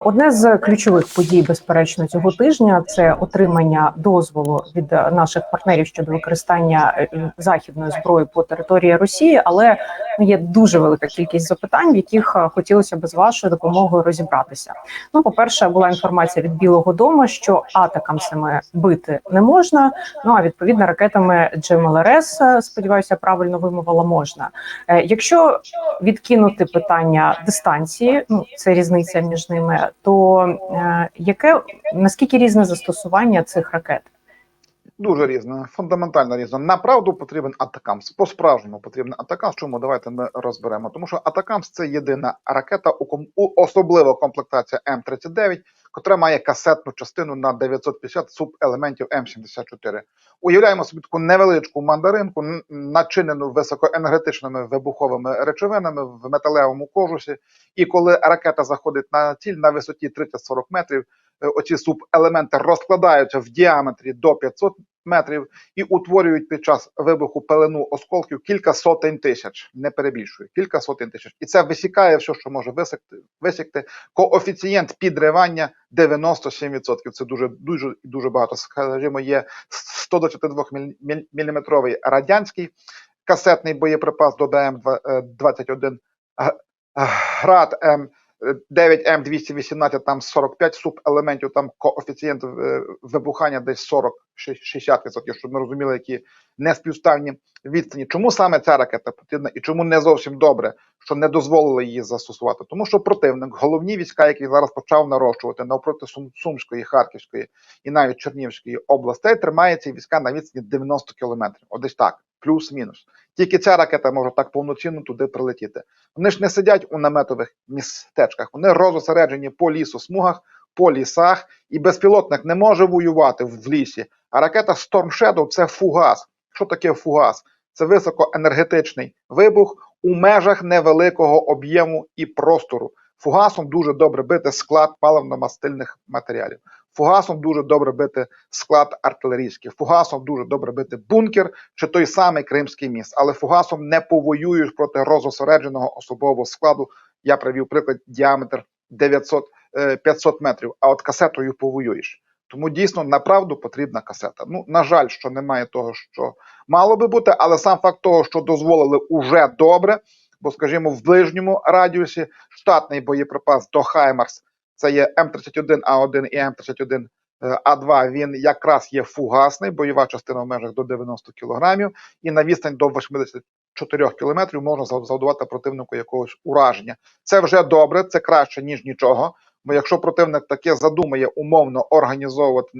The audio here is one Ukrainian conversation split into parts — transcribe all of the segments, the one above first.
Одне з ключових подій, безперечно, цього тижня це отримання дозволу від е, наших партнерів щодо використання е, західної зброї по території Росії, але є дуже велика кількість запитань, в яких е, хотілося б з вашою допомогою розібратися. Ну, по перше, була інформація від Білого Дому, що атакамсами бити не можна. Ну а відповідно ракетами GMLRS, е, сподіваюся, правильно вимовила можна. Е, Якщо відкинути питання дистанції, ну це різниця між ними, то яке наскільки різне застосування цих ракет? Дуже різна, фундаментально різно. Направду потрібен атакамс. По-справжньому потрібен атакамс. Чому давайте ми розберемо? Тому що атакамс це єдина ракета, у, особлива комплектація М39, котра має касетну частину на 950 субелементів М74. Уявляємо собі таку невеличку мандаринку, начинену високоенергетичними вибуховими речовинами в металевому кожусі. І коли ракета заходить на ціль на висоті 30-40 метрів, е, оці субелементи розкладаються в діаметрі до 500 метрів і утворюють під час вибуху пелену осколків кілька сотень тисяч. Не перебільшую, кілька сотень тисяч. І це висікає все, що може висекти, висікти. Коефіцієнт підривання 97%. Це дуже дуже дуже багато. Скажімо, є 122 мм радянський касетний боєприпас до БМ-21 град М. 9М218, там 45 субелементів, там коефіцієнт е, вибухання десь 40-60%, щоб ми розуміли, які неспівставні відстані. Чому саме ця ракета потрібна і чому не зовсім добре, що не дозволили її застосувати? Тому що противник, головні війська, які зараз почав нарощувати навпроти Сум- Сумської, Харківської і навіть Чернігівської областей, тримає ці війська на відстані 90 кілометрів. От десь так, плюс-мінус. Тільки ця ракета може так повноцінно туди прилетіти. Вони ж не сидять у наметових містечках, вони розосереджені по лісу, смугах, по лісах, і безпілотник не може воювати в лісі. А ракета Storm Shadow – це фугас. Що таке фугас? Це високоенергетичний вибух у межах невеликого об'єму і простору. Фугасом дуже добре бити склад паливно-мастильних матеріалів. Фугасом дуже добре бити склад артилерійський. Фугасом дуже добре бити бункер чи той самий Кримський міст. Але фугасом не повоюєш проти розосередженого особового складу. Я привів приклад діаметр 900, е, 500 метрів, а от касетою повоюєш. Тому дійсно направду потрібна касета. Ну на жаль, що немає того, що мало би бути, але сам факт того, що дозволили уже добре. Бо, скажімо, в ближньому радіусі штатний боєприпас до Хаймарс, це є М31А1 і М31 е, А2. Він якраз є фугасний, бойова частина в межах до 90 кілограмів, і на відстань до 84 кілометрів можна зав- завдавати противнику якогось ураження. Це вже добре, це краще ніж нічого. Бо якщо противник таке задумає умовно організовувати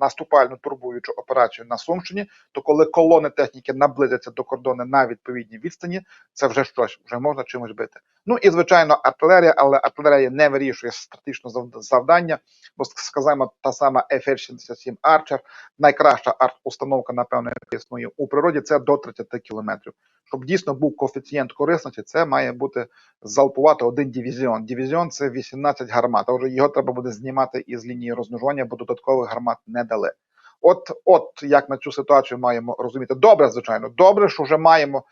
наступальну турбуючу операцію на Сумщині, то коли колони техніки наблизяться до кордону на відповідній відстані, це вже щось, вже можна чимось бити. Ну і звичайно, артилерія, але артилерія не вирішує стратегічне зав- завдання, бо сказаємо, та сама FH-77 Archer, найкраща арт-установка, напевно, яка існує у природі, це до 30 кілометрів. Щоб дійсно був коефіцієнт корисності, це має бути залпувати один дивізіон. Дивізіон це 18 гармат. А вже його треба буде знімати із лінії розмежування, бо додаткових гармат не дали. От, от як ми цю ситуацію маємо розуміти. Добре, звичайно, добре, що вже маємо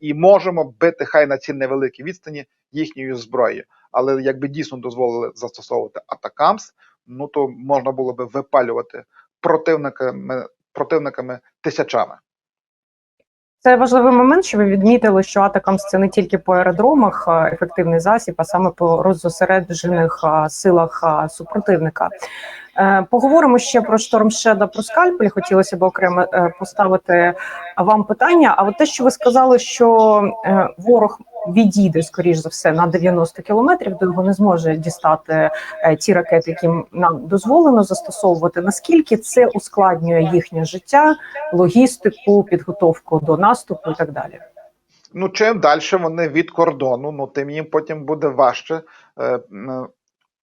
і можемо бити хай на ці невеликі відстані їхньою зброєю. Але якби дійсно дозволили застосовувати атакамс, ну то можна було би випалювати противниками, противниками тисячами. Це важливий момент, що ви відмітили, що Атакамс це не тільки по аеродромах ефективний засіб, а саме по роззосереджених силах супротивника. Е, Поговоримо ще про штормшеда, про скальпель. Хотілося б окремо е, поставити вам питання. А от те, що ви сказали, що е, ворог відійде скоріш за все на 90 кілометрів, до його не зможе дістати ті ракети, які нам дозволено застосовувати. Наскільки це ускладнює їхнє життя, логістику, підготовку до наступу і так далі? Ну, чим далі вони від кордону, ну тим їм потім буде важче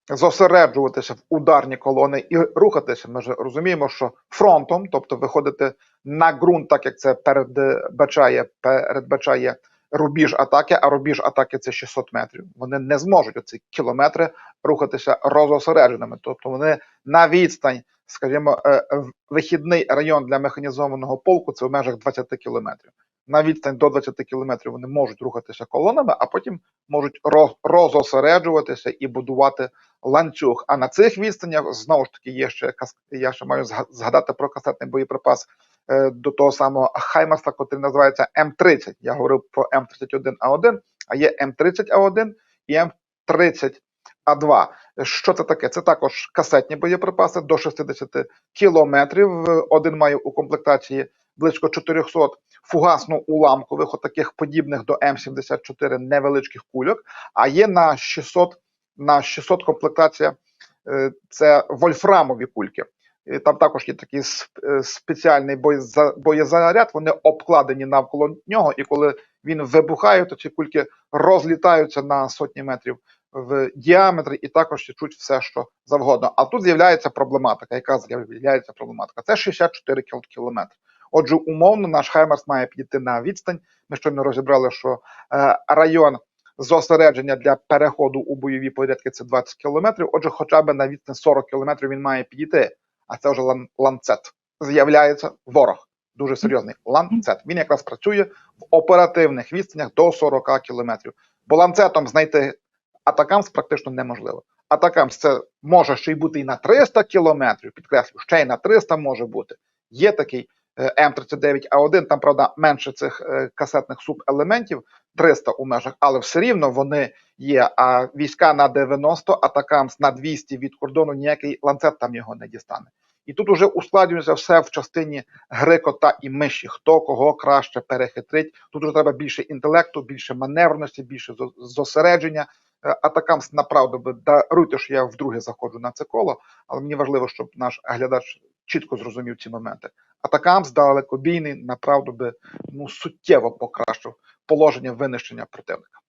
зосереджуватися в ударні колони і рухатися. Ми ж розуміємо, що фронтом, тобто виходити на ґрунт, так як це передбачає, передбачає рубіж атаки, а рубіж атаки це 600 метрів. Вони не зможуть оці кілометри рухатися розосередженими. Тобто вони на відстань, скажімо, е, вихідний район для механізованого полку це в межах 20 кілометрів. На відстань до 20 кілометрів вони можуть рухатися колонами, а потім можуть роз- розосереджуватися і будувати ланцюг. А на цих відстанях знову ж таки є ще я ще маю згадати про касетний боєприпас е, до того самого Хаймарса, який називається М30. Я говорив про М31А1, а є М30А1 і М30А2. Що це таке? Це також касетні боєприпаси до 60 кілометрів. Один має у комплектації близько 400 фугасно-уламкових, отаких подібних до М74 невеличких кульок, а є на 600, на 600 комплектація е, це вольфрамові кульки. Там також є такий е, спеціальний боєзаряд, вони обкладені навколо нього, і коли він вибухає, то ці кульки розлітаються на сотні метрів в діаметрі і також течуть все, що завгодно. А тут з'являється проблематика. Яка з'являється проблематика? Це 64 кіл- кілометри. Отже, умовно, наш Хаймерс має підійти на відстань. Ми щойно розібрали, що е, район зосередження для переходу у бойові порядки це 20 кілометрів. Отже, хоча б на відстань 40 кілометрів він має підійти. А це вже лан- ланцет. З'являється ворог. Дуже серйозний ланцет. Він якраз працює в оперативних відстанях до 40 кілометрів. Бо ланцетом знайти атакамс практично неможливо. Атакамс це може ще й бути і на 300 кілометрів, підкреслю, ще й на 300 може бути. Є такий М39А1, там, правда, менше цих е, касетних субелементів, 300 у межах, але все рівно вони є. А війська на 90, атакамс на 200 від кордону, ніякий ланцет там його не дістане. І тут уже ускладнюється все в частині гри кота і миші. Хто кого краще перехитрить. Тут вже треба більше інтелекту, більше маневреності, більше зо- зосередження. Е, Атакамс направду даруйте, що я вдруге заходжу на це коло, але мені важливо, щоб наш глядач чітко зрозумів ці моменти. Атакамс далекобійний направду би ну суттєво покращив положення винищення противника.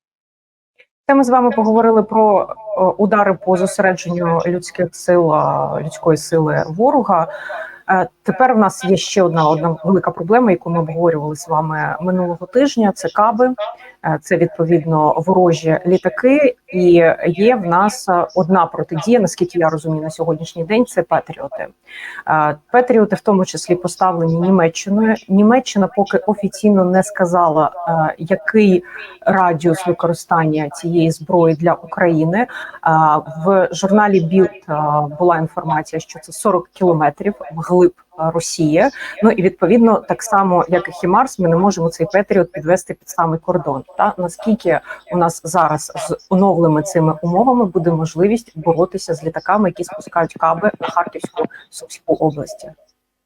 Це ми з вами поговорили про е, удари по зосередженню людських сил, людської сили ворога. Е, Тепер в нас є ще одна одна велика проблема, яку ми обговорювали з вами минулого тижня. Це каби, це відповідно ворожі літаки. І є в нас е, одна протидія, наскільки я розумію, на сьогоднішній день це патріоти. Е, Патріоти, в тому числі, поставлені Німеччиною. Німеччина поки офіційно не сказала, е, який радіус використання цієї зброї для України. В журналі Білд була інформація, що це 40 кілометрів вглиб а, Росії. Ну і відповідно, так само як і Хімарс, ми не можемо цей Петріот підвести під самий кордон. Та наскільки у нас зараз з оновленими цими умовами буде можливість боротися з літаками, які спускають каби на Харківську Сумську області?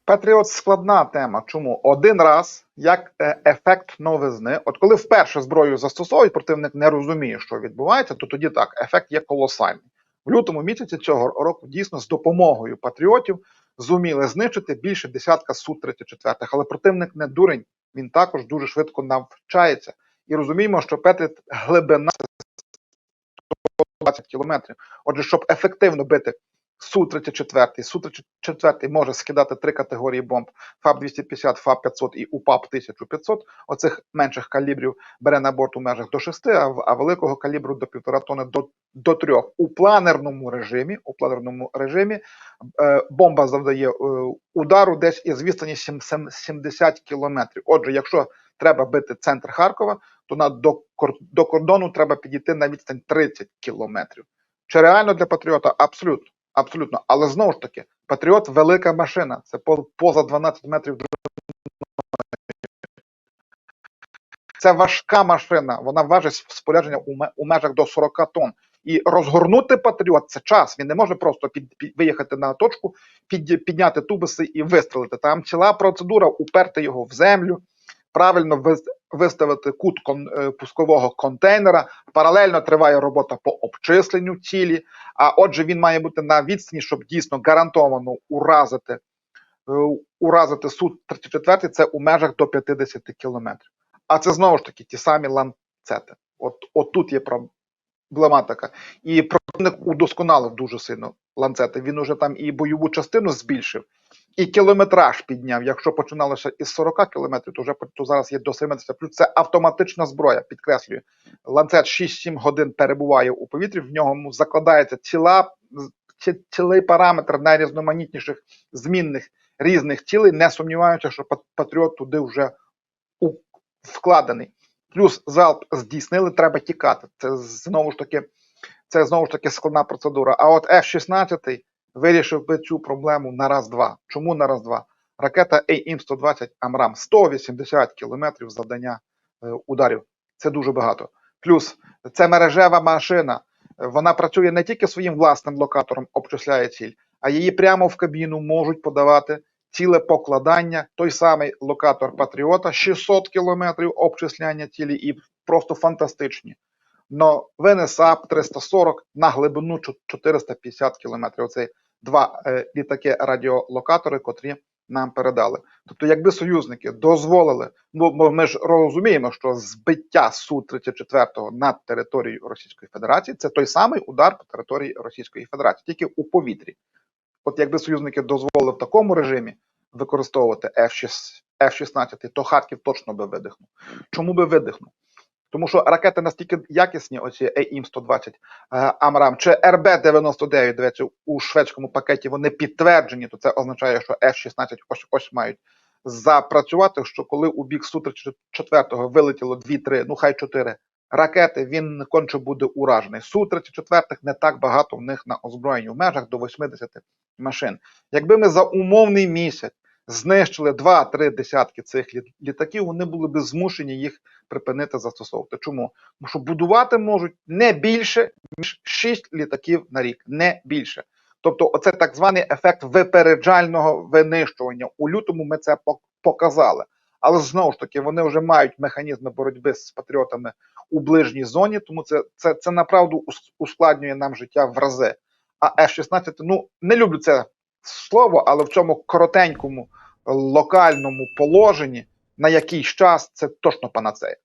Патріот складна тема. Чому один раз як е, ефект новизни? От коли вперше зброю застосовують, противник не розуміє, що відбувається, то тоді так ефект є колосальний. В лютому місяці цього року дійсно з допомогою патріотів зуміли знищити більше десятка су 34 але противник не дурень. Він також дуже швидко навчається. І розуміємо, що Петріт глибина 120 кілометрів. Отже, щоб ефективно бити Су-34, Су-34 може скидати три категорії бомб ФАБ-250, ФАБ-500 і УПАП-1500. Оцих менших калібрів бере на борт у межах до 6, а, великого калібру до 1,5 тонни до, до 3. У планерному режимі, у планерному режимі е, бомба завдає е, удару десь із відстані сім- сем- 70 кілометрів. Отже, якщо треба бити центр Харкова, то на до, до кордону треба підійти на відстань 30 кілометрів. Чи реально для патріота? Абсолютно. Абсолютно. Але знову ж таки, патріот велика машина. Це по- поза 12 метрів. Це важка машина. Вона важить спорядження у межах до 40 тонн. І розгорнути патріот це час. Він не може просто під, під, виїхати на точку, під, підняти тубуси і вистрелити. Там ціла процедура уперти його в землю, правильно вис- виставити кут е, пускового контейнера. Паралельно триває робота по обчисленню цілі. А отже, він має бути на відстані, щоб дійсно гарантовано уразити, е, уразити су 34 це у межах до 50 кілометрів. А це знову ж таки ті самі ланцети. От, от тут є проблематика. І противник удосконалив дуже сильно ланцети. Він уже там і бойову частину збільшив, і кілометраж підняв. Якщо починалося із 40 кілометрів, то вже то зараз є до 70. Плюс це автоматична зброя, підкреслюю. Ланцет 6-7 годин перебуває у повітрі, в ньому закладається ціла, цілий параметр найрізноманітніших змінних різних цілей. Не сумніваюся, що пат- патріот туди вже вкладений. Плюс залп здійснили, треба тікати. Це знову ж таки це знову ж таки складна процедура. А от F-16 вирішив би цю проблему на раз-два. Чому на раз-два? Ракета AIM-120 Амрам 180 кілометрів завдання е, ударів. Це дуже багато. Плюс це мережева машина. Е, Вона працює не тільки своїм власним локатором, обчисляє ціль, а її прямо в кабіну можуть подавати ціле покладання. Той самий локатор Патріота 600 кілометрів обчисляння цілі і просто фантастичні. Но ВНСАП 340 на глибину чо- 450 кілометрів. Оце два е, літаки радіолокатори, котрі нам передали. Тобто, якби союзники дозволили, ну бо ми ж розуміємо, що збиття су 34 над територією Російської Федерації це той самий удар по території Російської Федерації, тільки у повітрі. От якби союзники дозволили в такому режимі використовувати F-6 F-16, то Харків точно би видихнув. Чому би видихнув? Тому що ракети настільки якісні, оці AIM-120 е, Амрам чи РБ-99, дивіться, у шведському пакеті вони підтверджені, то це означає, що F-16 ось ось мають запрацювати, що коли у бік Су-34 вилетіло 2-3, ну хай 4 ракети, він конче буде уражений. Су-34 не так багато в них на озброєнні, в межах до 80 машин. Якби ми за умовний місяць знищили 2-3 десятки цих лі- літаків, вони були б змушені їх припинити застосовувати. Чому? Тому що будувати можуть не більше ніж 6 літаків на рік, не більше. Тобто, оце так званий ефект випереджального винищування. У лютому ми це показали. Але знову ж таки, вони вже мають механізми боротьби з патріотами у ближній зоні, тому це, це, це направду ус- ускладнює нам життя в рази. А F-16, ну не люблю це слово, але в цьому коротенькому локальному положенні на якийсь час це точно панацея.